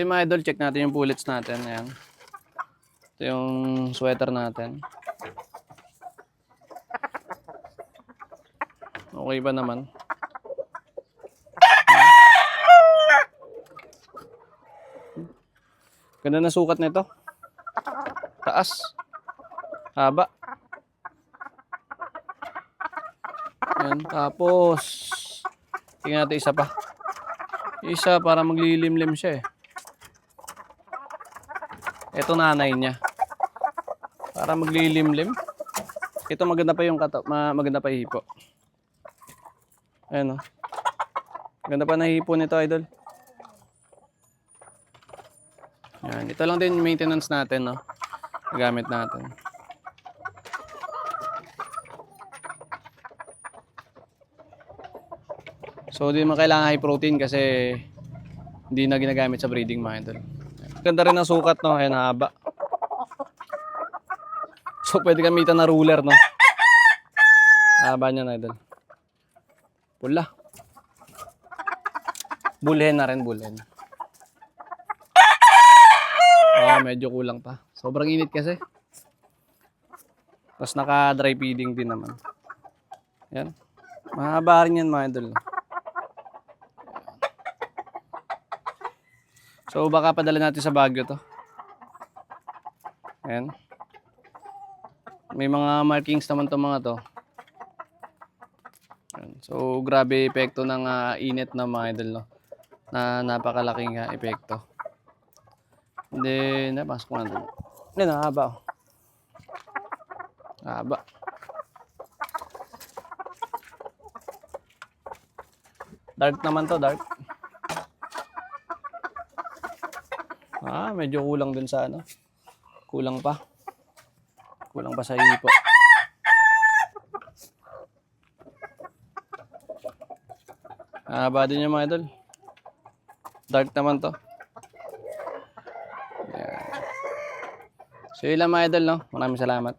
Okay, mga idol, check natin yung bullets natin. Ayan. Ito yung sweater natin. Okay ba naman? Ganda na sukat nito. Taas. Haba. Yan. Tapos, tingnan natin isa pa. Isa para maglilimlim siya eh. Ito nanay niya. Para maglilimlim. Ito maganda pa yung kata ma maganda pa hipo. Ayan o. Maganda pa na hipo nito, idol. Yan. Ito lang din maintenance natin, no? Gamit natin. So, di mo kailangan high protein kasi hindi na ginagamit sa breeding mga idol. Ganda rin ang sukat, no? Ayan, haba. So, pwede gamitan na ruler, no? Haba niya na, idol. Pula. Bulhen na rin, bulhen. Ah, medyo kulang pa. Sobrang init kasi. Tapos naka-dry feeding din naman. Yan. Mahaba rin yan, mga idol. So, baka padala natin sa Baguio to. Ayan. May mga markings naman to mga to. Ayan. So, grabe epekto ng ah, init ng mga idol, no? Na napakalaking ah, epekto. Hindi, napasok ko na doon. Hindi, nakahaba. oh. Haba. Dark naman to, dark. Ah, medyo kulang dun sa ano. Kulang pa. Kulang pa sa hipo. Haba din yung mga idol. Dark naman to. Yan. So yun lang mga idol, no? Maraming salamat.